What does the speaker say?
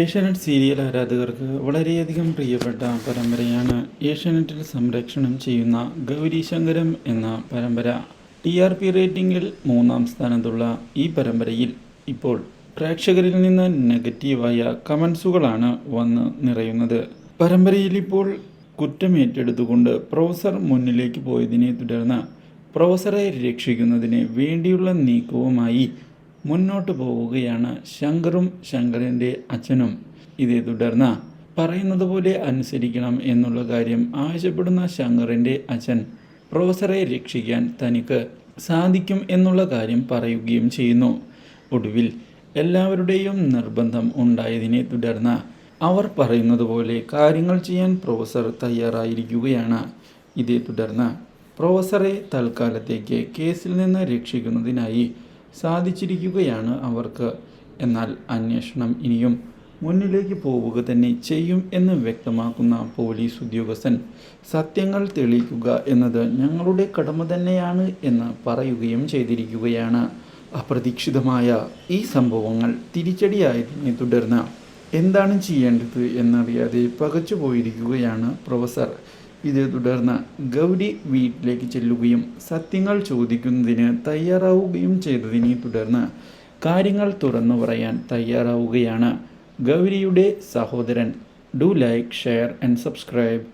Asianet serial ആരാധകർക്ക് വളരെയധികം പ്രിയപ്പെട്ട പരമ്പരയാണ് ഏഷ്യാനെറ്റിൽ സംരക്ഷണം ചെയ്യുന്ന ഗൗരീശങ്കരം എന്ന പരമ്പര. ടി ആർ പി റേറ്റിംഗിൽ മൂന്നാം സ്ഥാനത്തുള്ള ഈ പരമ്പരയിൽ ഇപ്പോൾ പ്രേക്ഷകരിൽ നിന്ന് നെഗറ്റീവായ കമൻസുകളാണ് വന്ന് നിറയുന്നത്. പരമ്പരയിൽ ഇപ്പോൾ കുറ്റം ഏറ്റെടുത്തുകൊണ്ട് പ്രൊഫസർ മുന്നിലേക്ക് പോയതിനെ തുടർന്ന് പ്രൊഫസറെ രക്ഷിക്കുന്നതിന് വേണ്ടിയുള്ള നീക്കവുമായി മുന്നോട്ട് പോവുകയാണ് ശങ്കറും ശങ്കറിന്റെ അച്ഛനും. ഇതേ തുടർന്ന് പറയുന്നത് പോലെ അനുസരിക്കണം എന്നുള്ള കാര്യം ആവശ്യപ്പെടുന്ന ശങ്കറിന്റെ അച്ഛൻ പ്രൊഫസറെ രക്ഷിക്കാൻ തനിക്ക് സാധിക്കും എന്നുള്ള കാര്യം പറയുകയും ചെയ്യുന്നു. ഒടുവിൽ എല്ലാവരുടെയും നിർബന്ധം ഉണ്ടായതിനെ തുടർന്ന് അവർ പറയുന്നത് പോലെ കാര്യങ്ങൾ ചെയ്യാൻ പ്രൊഫസർ തയ്യാറായിരിക്കുകയാണ്. ഇതേ തുടർന്ന് പ്രൊഫസറെ തൽക്കാലത്തേക്ക് കേസിൽ നിന്ന് രക്ഷിക്കുന്നതിനായി സാധിച്ചിരിക്കുകയാണ് അവർക്ക്. എന്നാൽ അന്വേഷണം ഇനിയും മുന്നിലേക്ക് പോവുക തന്നെ ചെയ്യും എന്ന് വ്യക്തമാക്കുന്ന പോലീസ് ഉദ്യോഗസ്ഥൻ സത്യങ്ങൾ തെളിയിക്കുക എന്നത് ഞങ്ങളുടെ കടമ തന്നെയാണ് എന്ന് പറയുകയും ചെയ്തിരിക്കുകയാണ്. അപ്രതീക്ഷിതമായ ഈ സംഭവങ്ങൾ തിരിച്ചടിയായതിനെ തുടർന്ന് എന്താണ് ചെയ്യേണ്ടത് എന്നറിയാതെ പകച്ചു പോയിരിക്കുകയാണ് പ്രൊഫസർ ഇതേ തുടർന്ന് ഗൗരി വീട്ടിലേക്ക് ചെല്ലുകയും സത്യങ്ങൾ ചോദിക്കുന്നതിന് തയ്യാറാവുകയും ചെയ്തതിനെ തുടർന്ന് കാര്യങ്ങൾ തുറന്നു പറയാൻ തയ്യാറാവുകയാണ്. ഗൗരിയുടെ സഹോദരൻ do like share and subscribe